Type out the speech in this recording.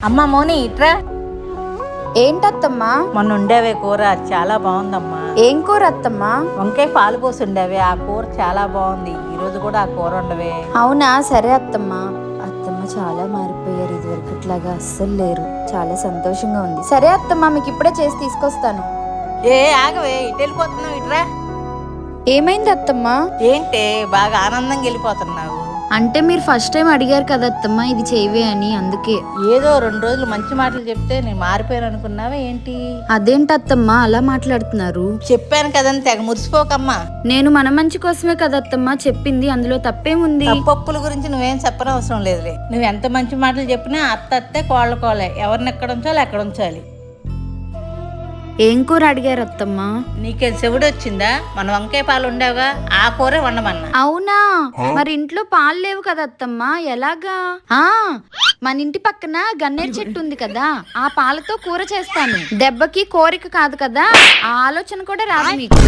అమ్మ మోని ఇట్రా. ఏంటత్తమ్మా? మొన్న ఉండేవే కూర చాలా బాగుందమ్మా. ఏం కూర అత్తమ్మా? వంకాయ పాలు పోసి ఉండేవే ఆ కూర చాలా బాగుంది. ఈ రోజు కూడా ఆ కూర ఉండవే. అవునా? సరే అత్తమ్మా. అత్తమ్మ చాలా మారిపోయారు ఇదివరకట్లాగా అస్సలు లేరు. చాలా సంతోషంగా ఉంది. సరే అత్తమ్మా మీకు ఇప్పుడే చేసి తీసుకొస్తాను. ఏ ఆగవే ఇటు వెళ్ళిపోతున్నావు ఇట్రా. ఏమైంది అత్తమ్మా ఏంటే బాగా ఆనందంగా వెళ్ళిపోతున్నావు. అంటే మీరు ఫస్ట్ టైం అడిగారు కదా అత్తమ్మా ఇది చేయవే అని అందుకే. ఏదో రెండు రోజులు మంచి మాటలు చెప్తే నేను మారిపోయాను అనుకున్నావా ఏంటి? అదేంటత్తమ్మా అలా మాట్లాడుతున్నారు? చెప్పాను కదని తెగ మురిసిపోకమ్మా. నేను మన మంచి కోసమే కదా అత్తమ్మా చెప్పింది అందులో తప్పేముంది? తప్పప్పుల గురించి నువ్వేం చెప్పనవసరం లేదులే. నువ్వు ఎంత మంచి మాటలు చెప్పినా అత్త అత్తే కోళ్ళ కోలే. ఎవరిని ఎక్కడ ఉంచాలి ఎక్కడ ఉంచాలి. ఏం కూర అడిగారు అత్తమ్మా? నీకేం చెవుడు వచ్చిందా మన వంకాయ పాలు ఉండేవా ఆ కూరే వండమన్నా. అవునా? మరి ఇంట్లో పాలు లేవు కదా అత్తమ్మా ఎలాగా? ఆ మన ఇంటి పక్కన గన్నేరు చెట్టు ఉంది కదా ఆ పాలతో కూర చేస్తాను. దెబ్బకి కోరిక కాదు కదా ఆ ఆలోచన కూడా రాదు మీకు.